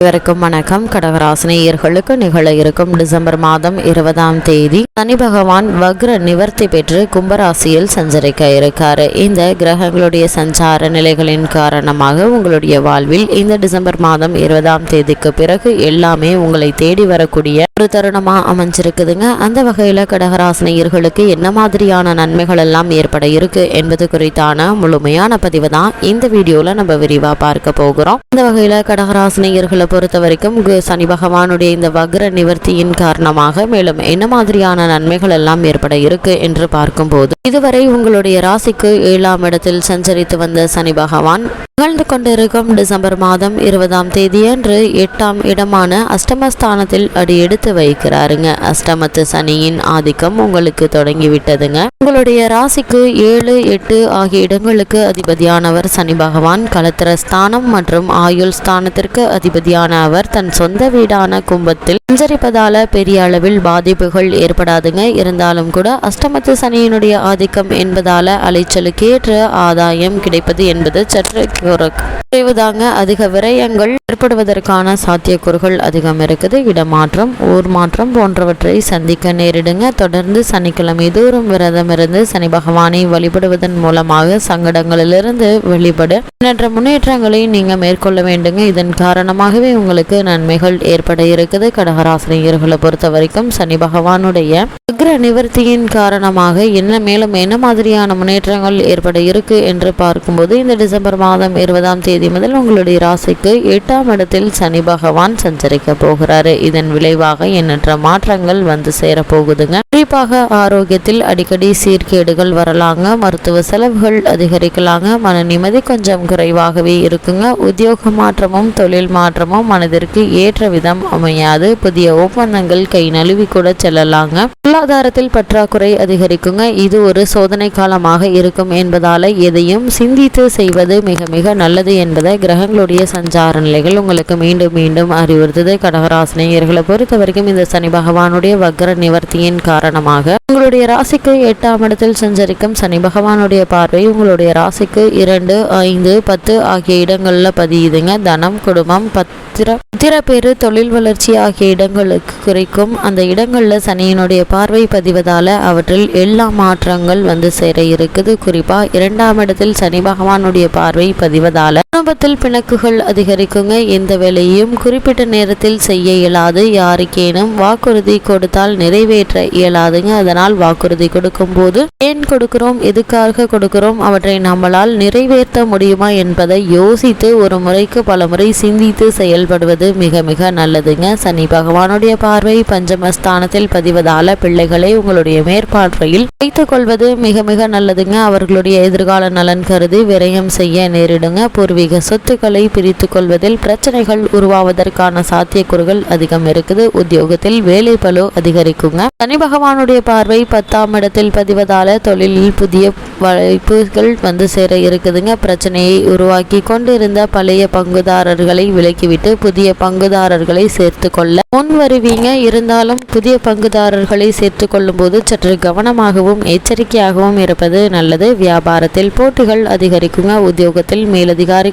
அனைவருக்கும் வணக்கம். கடகராசினியர்களுக்கு நிகழ இருக்கும் டிசம்பர் மாதம் இருபதாம் தேதி சனி பகவான் வக்ர நிவர்த்தி பெற்று கும்பராசியில் சஞ்சரிக்க இருக்காரு. இந்த கிரகங்களுடைய சஞ்சார நிலைகளின் காரணமாக உங்களுடைய வாழ்வில் இந்த டிசம்பர் மாதம் இருபதாம் தேதிக்கு பிறகு எல்லாமே உங்களை தேடி வரக்கூடிய ஒரு தருணமா அமைஞ்சிருக்குதுங்க. அந்த வகையில கடகராசினியர்களுக்கு என்ன மாதிரியான நன்மைகள் எல்லாம் ஏற்பட இருக்கு என்பது குறித்தான முழுமையான பதிவு தான் இந்த வீடியோல நம்ம விரிவா பார்க்க போகிறோம். இந்த வகையில கடகராசினியர்களை பொறுத்த வரைக்கும் சனி பகவானுடைய இந்த வக்ர நிவர்த்தியின் காரணமாக மேலும் என்ன மாதிரியான நன்மைகள் எல்லாம் ஏற்பட இருக்கு என்று பார்க்கும்போது இதுவரை உங்களுடைய ராசிக்கு ஏழாம் இடத்தில் சஞ்சரித்து வந்த சனி பகவான் நிகழ்ந்து கொண்டிருக்கும் டிசம்பர் மாதம் இருபதாம் தேதியன்று எட்டாம் இடமான அஷ்டமஸ்தானத்தில் அடி எடுத்து வைக்கிறாருங்க. அஷ்டமத்து சனியின் ஆதிக்கம் உங்களுக்கு தொடங்கி விட்டதுங்க உங்களுடைய ராசிக்கு ஏழு எட்டு ஆகிய இடங்களுக்கு அதிபதியானவர் சனி பகவான். கலத்திர ஸ்தானம் மற்றும் ஆயுள் ஸ்தானத்திற்கு அதிபதியான அவர் தன் சொந்த வீடான கும்பத்தில் சஞ்சரிப்பதால பெரிய அளவில் பாதிப்புகள் ஏற்படாதுங்க. இருந்தாலும் கூட அஷ்டமத்து சனியினுடைய ஆதிக்கம் என்பதால அலைச்சலுக்கேற்ற ஆதாயம் கிடைப்பது என்பது சற்று குறைவுதாங்க அதிக விரயங்கள் ஏற்படுவதற்கான சாத்தியக்கூறுகள் அதிகம் இருக்குது. இடமாற்றம் ஊர் மாற்றம் போன்றவற்றை சந்திக்க நேரிடுங்க. தொடர்ந்து சனிக்கிழமை தோறும் விரதம் இருந்து சனி பகவானை வழிபடுவதன் மூலமாக சங்கடங்களிலிருந்து வெளிப்பட எண்ணற்ற முன்னேற்றங்களை நீங்க மேற்கொள்ள வேண்டுங்க. இதன் காரணமாகவே உங்களுக்கு நன்மைகள் ஏற்பட இருக்குது. கடகராசினியர்களை பொறுத்த வரைக்கும் சனி பகவானுடைய அக்ர நிவர்த்தியின் காரணமாக என்ன மேலும் என்ன மாதிரியான முன்னேற்றங்கள் ஏற்பட இருக்கு என்று பார்க்கும்போது இந்த டிசம்பர் மாதம் இருபதாம் தேதி முதல் உங்களுடைய ராசிக்கு எட்டாம் இடத்தில் சனி பகவான் சஞ்சரிக்க போகிறாரு. இதன் விளைவாக எண்ணற்ற மாற்றங்கள் வந்து சேர போகுதுங்க. குறிப்பாக ஆரோக்கியத்தில் அடிக்கடி சீர்கேடுகள் வரலாங்க. மருத்துவ செலவுகள் அதிகரிக்கலாங்க. மன நிம்மதி கொஞ்சம் குறைவாகவே இருக்குங்க. உத்தியோக மாற்றமும் தொழில் மாற்றமும் மனதிற்கு ஏற்ற விதம் அமையாது. புதிய ஒப்பந்தங்கள் கை நழுவி கூட செல்லலாங்க. பொருளாதாரத்தில் பற்றாக்குறை அதிகரிக்குங்க. இது ஒரு சோதனை காலமாக இருக்கும் என்பதால எதையும் சிந்தித்து செய்வது மிக மிக நல்லது என்பதை கிரகங்களுடைய சஞ்சார நிலைகள் உங்களுக்கு மீண்டும் மீண்டும் அறிவுறுத்தது. கடகராசினியர்களை பொறுத்த வரைக்கும் இந்த சனி பகவானுடைய வக்ர நிவர்த்தியின் காரணமாக உங்களுடைய ராசிக்கு எட்டாம் இடத்தில் சஞ்சரிக்கும் சனி பகவானுடைய பார்வை உங்களுடைய ராசிக்கு இரண்டு ஐந்து பத்து ஆகிய இடங்களில் பதியுதுங்க. தனம் குடும்பம் பத்திர பத்திரப்பேறு தொழில் வளர்ச்சி ஆகிய இடங்களுக்கு குறைக்கும். அந்த இடங்களில் சனியினுடைய பார்வை பதிவதால அவற்றில் எல்லா மாற்றங்கள் வந்து சேர இருக்குது. குறிப்பாக இரண்டாம் இடத்தில் சனி பகவானுடைய பார்வை பதிவதால குடும்பத்தில் பிணக்குகள் அதிகரிக்குங்க. எந்த வேலையும் குறிப்பிட்ட நேரத்தில் செய்ய இயலாது. யாருக்கேனும் வாக்குறுதி கொடுத்தால் நிறைவேற்ற இயலாதுங்க. அதனால் வாக்குறுதி கொடுக்கும் போது ஏன் கொடுக்கிறோம்? எதுக்காக கொடுக்கிறோம்? அவற்றை நம்மளால் நிறைவேற்ற முடியுமா என்பதை யோசித்து ஒரு முறைக்கு பல முறை சிந்தித்து செயல்படுவது மிக மிக நல்லதுங்க. சனி பகவானுடைய பார்வை பஞ்சமஸ்தானத்தில் பதிவதால பிள்ளைகளை உங்களுடைய மேற்பார்வையில் வைத்துக் கொள்வது மிக மிக நல்லதுங்க. அவர்களுடைய எதிர்கால நலன் கருதி விரயம் செய்ய நேரிடுங்க. பூர்வீக சொத்துக்களை பிரித்து கொள்வதில் பிரச்சனைகள் உருவாவதற்கான சாத்தியக்கூறுகள் அதிகம் இருக்குது. உத்தியோகத்தில் வேலை பலு அதிகரிக்குங்க. சனி பகவானுடைய பார்வை பத்தாம் இடத்தில் பதிவதால தொழிலில் புதிய வாய்ப்புகள் வந்து சேர இருக்குதுங்க. பிரச்சனையை உருவாக்கி கொண்டிருந்த பழைய பங்குதாரர்களை விலக்கிவிட்டு புதிய பங்குதாரர்களை சேர்த்து கொள்ள முன் வருவீங்க இருந்தாலும் புதிய பங்குதாரர்களை சேர்த்து கொள்ளும் போது சற்று கவனமாகவும் எச்சரிக்கையாகவும் இருப்பது நல்லது. வியாபாரத்தில் போட்டிகள் அதிகரிக்குங்க. உத்தியோகத்தில்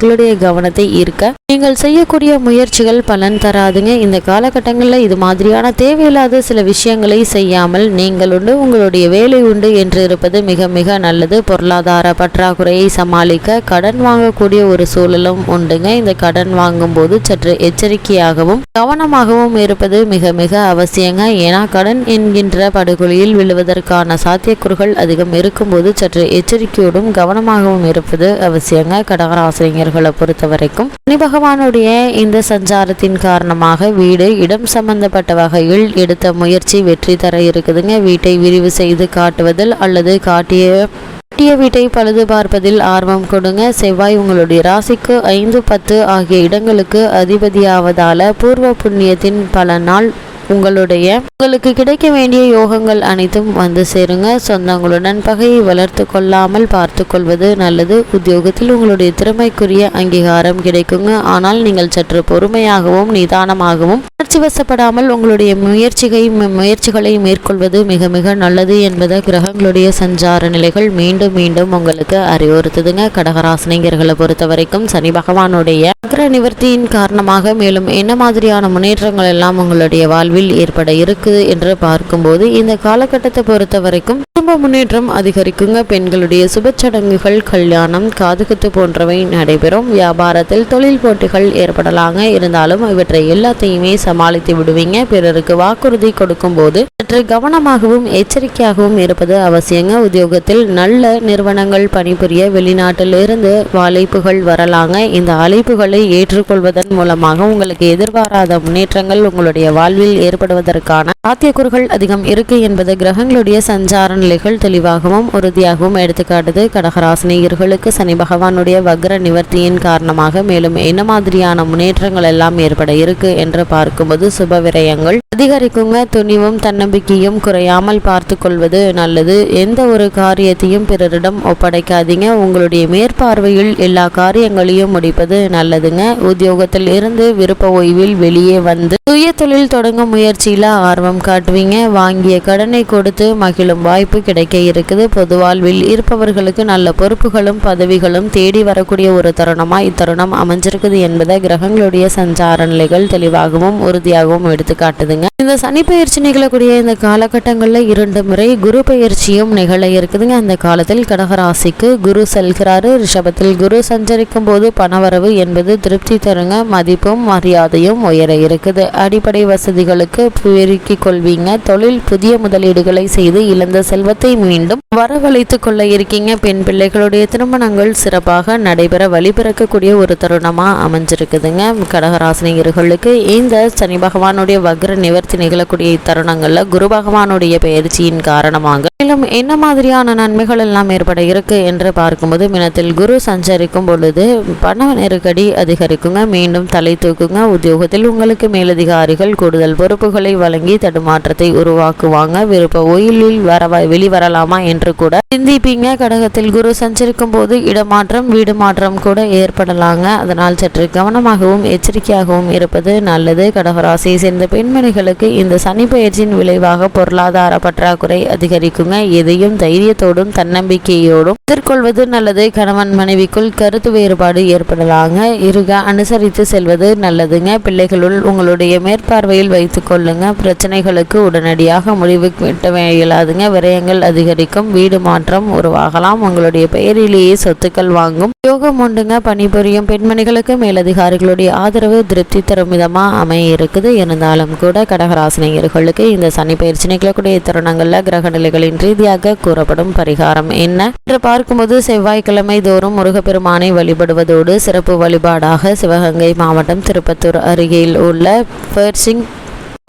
உங்களுடைய கவனத்தை ஈர்க்க. நீங்கள் செய்யக்கூடிய முயற்சிகள் பலன் தராதுங்க. இந்த காலகட்டங்களில் இது மாதிரியான தேவையில்லாத சில விஷயங்களை செய்யாமல் நீங்கள் உண்டு உங்களுடைய வேலை உண்டு என்று இருப்பது மிக மிக நல்லது. பொருளாதார பற்றாக்குறையை சமாளிக்க கடன் வாங்கக்கூடிய ஒரு சூழலும் உண்டுங்க. இந்த கடன் வாங்கும்போது சற்று எச்சரிக்கையாகவும் கவனமாகவும் இருப்பது மிக மிக அவசியங்க. ஏன்னா கடன் என்கின்ற படுகொலியில் விழுவதற்கான சாத்தியக்கூறுகள் அதிகம் இருக்கும்போது சற்று எச்சரிக்கையோடும் கவனமாகவும் இருப்பது அவசியங்க. கடகராசிரியர்கள் பொறுத்த வரைக்கும் சனி பகவானுடைய இந்த சஞ்சாரத்தின் காரணமாக வீடு இடம் சம்பந்தப்பட்ட வகையில் எடுத்த முயற்சி வெற்றி தர இருக்குதுங்க. வீட்டை விரிவு செய்து காட்டுவதில் அல்லது காட்டிய கட்டிய வீட்டை பழுது பார்ப்பதில் ஆர்வம் கொடுங்க. செவ்வாய் உங்களுடைய ராசிக்கு ஐந்து பத்து ஆகிய இடங்களுக்கு அதிபதியாவதால பூர்வ புண்ணியத்தின் பல நாள் உங்களுடைய உங்களுக்கு கிடைக்க வேண்டிய யோகங்கள் அனைத்தும் வந்து சேருங்க. சொந்தங்களுடன் பகையை வளர்த்து கொள்ளாமல் பார்த்து கொள்வது நல்லது. உத்தியோகத்தில் உங்களுடைய திறமைக்குரிய அங்கீகாரம் கிடைக்குங்க. ஆனால் நீங்கள் சற்று பொறுமையாகவும் நிதானமாகவும் உணர்ச்சி வசப்படாமல் உங்களுடைய முயற்சிகளை முயற்சிகளை மேற்கொள்வது மிக மிக நல்லது என்பதை கிரகங்களுடைய சஞ்சார நிலைகள் மீண்டும் மீண்டும் உங்களுக்கு அறிவுறுத்துதுங்க. கடகராசினியர்களை பொறுத்த வரைக்கும் சனி பகவானுடைய அக்ர நிவர்த்தியின் காரணமாக மேலும் என்ன மாதிரியான முன்னேற்றங்கள் எல்லாம் உங்களுடைய வாழ்வில் ஏற்பட இருக்குது என்று பார்க்கும்போது இந்த காலகட்டத்தை பொறுத்த வரைக்கும் குடும்ப முன்னேற்றம் அதிகரிக்குங்க. பெண்களுடைய சுப சடங்குகள் கல்யாணம் காதுகுத்து போன்றவை நடைபெறும். வியாபாரத்தில் தொழில் போட்டிகள் ஏற்படலாங்க. இருந்தாலும் இவற்றை எல்லாத்தையுமே சமாளித்து விடுவீங்க. பிறருக்கு வாக்குறுதி கொடுக்கும் போது சற்று கவனமாகவும் எச்சரிக்கையாகவும் இருப்பது அவசியங்க. உத்தியோகத்தில் நல்ல நிறுவனங்கள் பணிபுரிய வெளிநாட்டிலிருந்து அழைப்புகள் வரலாங்க. இந்த அழைப்புகளை ஏற்றுக்கொள்வதன் மூலமாக உங்களுக்கு எதிர்பாராத முன்னேற்றங்கள் உங்களுடைய வாழ்வில் ஏற்படுவதற்கான சாத்தியக்கூறுகள் அதிகம் இருக்கு என்பது கிரகங்களுடைய சஞ்சார நிலைகள் தெளிவாகவும் உறுதியாகவும் எடுத்துக்காட்டுது. கடகராசினியர்களுக்கு சனி பகவானுடைய வக்ர நிவர்த்தியின் காரணமாக மேலும் என்ன மாதிரியான முன்னேற்றங்கள் எல்லாம் ஏற்பட இருக்கு என்று பார்க்கும்போது சுப விரயங்கள் அதிகரிக்குங்க. துணிவும் தன்னம்பிக்கையும் குறையாமல் பார்த்து கொள்வது நல்லது. எந்த ஒரு காரியத்தையும் பிறரிடம் ஒப்படைக்காதீங்க. உங்களுடைய மேற்பார்வையில் எல்லா காரியங்களையும் முடிப்பது நல்லதுங்க. உத்தியோகத்தில் இருந்து விருப்ப ஓய்வில் வெளியே வந்து சுய தொழில் தொடங்கும் முயற்சியில ஆர்வம் காட்டுவீங்க. வாங்கிய கடனை கொடுத்து மகிழும் வாய்ப்பு கிடைக்க இருக்குது. பொது வாழ்வில் இருப்பவர்களுக்கு நல்ல பொறுப்புகளும் பதவிகளும் தேடி வரக்கூடிய ஒரு தருணமா இத்தருணம் அமைஞ்சிருக்குது என்பதை கிரகங்களுடைய சஞ்சார நிலைகள் தெளிவாகவும் உறுதியாகவும் எடுத்து காட்டுதுங்க. இந்த சனி பயிற்சி நிகழக்கூடிய இந்த காலகட்டங்களில் இரண்டு முறை குரு பயிற்சியும் நிகழ இருக்குதுங்க. அந்த காலத்தில் கடகராசிக்கு குரு செல்கிறாரு. ரிஷபத்தில் குரு சஞ்சரிக்கும் போது பணவரவு என்பது திருப்தி தருங்க. மதிப்பும் மரியாதையும் உயர இருக்குது. அடிப்படை வசதிகளுக்கு பெருக்கிக் கொள்வீங்க. தொழில் புதிய முதலீடுகளை செய்து இழந்த செல்வத்தை மீண்டும் வரவழைத்துக் கொள்ள இருக்கீங்க. பெண் பிள்ளைகளுடைய திருமணங்கள் சிறப்பாக நடைபெற வழிபிறக்கக்கூடிய ஒரு தருணமா அமைஞ்சிருக்குதுங்க. கடகராசினியர்களுக்கு இந்த சனி பகவானுடைய வக்ர நிவர்த்தி நிகழக்கூடிய இத்தருணங்கள்ல குரு பகவானுடைய பயிற்சியின் காரணமாக மேலும் என்ன மாதிரியான நன்மைகள் எல்லாம் ஏற்பட இருக்கு என்று பார்க்கும்போது மினத்தில் குரு சஞ்சரிக்கும் பொழுது பண நெருக்கடி அதிகரிக்குங்க. மீண்டும் தலை தூக்குங்க. உத்தியோகத்தில் உங்களுக்கு மேலதிகாரிகள் கூடுதல் பொறுப்புகளை வழங்கி தடுமாற்றத்தை உருவாக்குவாங்க. விருப்ப ஒயிலில் வர வெளிவரலாமா என்று கூட சிந்திப்பீங்க. கடகத்தில் குரு சஞ்சரிக்கும் போது இடமாற்றம் வீடு மாற்றம் கூட ஏற்படலாங்க. அதனால் சற்று கவனமாகவும் எச்சரிக்கையாகவும் இருப்பது நல்லது. கடகராசியை சேர்ந்த பெண்மணிகளுக்கு இந்த சனி பயிற்சியின் விளைவாக பொருளாதார பற்றாக்குறை அதிகரிக்குங்க. எதையும் தைரியத்தோடும் தன்னம்பிக்கையோடும் எதிர்கொள்வது நல்லது. கணவன் மனைவிக்குள் கருத்து வேறுபாடு ஏற்படலாங்க. இருக அனுசரித்து செல்வது நல்லதுங்க. பிள்ளைகளுள் உங்களுடைய மேற்பார்வையில் வைத்துக் கொள்ளுங்க. பிரச்சனைகளுக்கு உடனடியாக முடிவு வெட்ட இயலாதுங்க. விரயங்கள் அதிகரிக்கும். வீடு மாற்றம் உருவாகலாம். உங்களுடைய பெயரிலேயே சொத்துக்கள் வாங்கும். யோகம் உண்டுங்க. பணிபுரியும் பெண்மணிகளுக்கு மேலதிகாரிகளுடைய ஆதரவு திருப்தி தரும் விதமாக அமைய இருக்குது இருந்தாலும் கூட கடகராசினியர்களுக்கு இந்த சனி பயிற்சி நிகழக்கூடிய தருணங்கள்ல கிரக நிலைகளின் ரீதியாக கூறப்படும் பரிகாரம் என்ன என்று பார்க்கும்போது செவ்வாய்க்கிழமை தோறும் முருகப்பெருமானை வழிபடுவதோடு சிறப்பு வழிபாடாக சிவகங்கை மாவட்டம் திருப்பத்தூர் அருகில் உள்ள பர்சிங்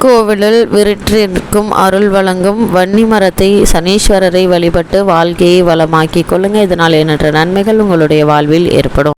கோவிலில் விருற்றிருக்கும் அருள் வழங்கும் வன்னி மரத்தை சனீஸ்வரரை வழிபட்டு வாழ்க்கையை வளமாக்கிக் கொள்ளுங்க. இதனால் எண்ணற்ற நன்மைகள் உங்களுடைய வாழ்வில் ஏற்படும்.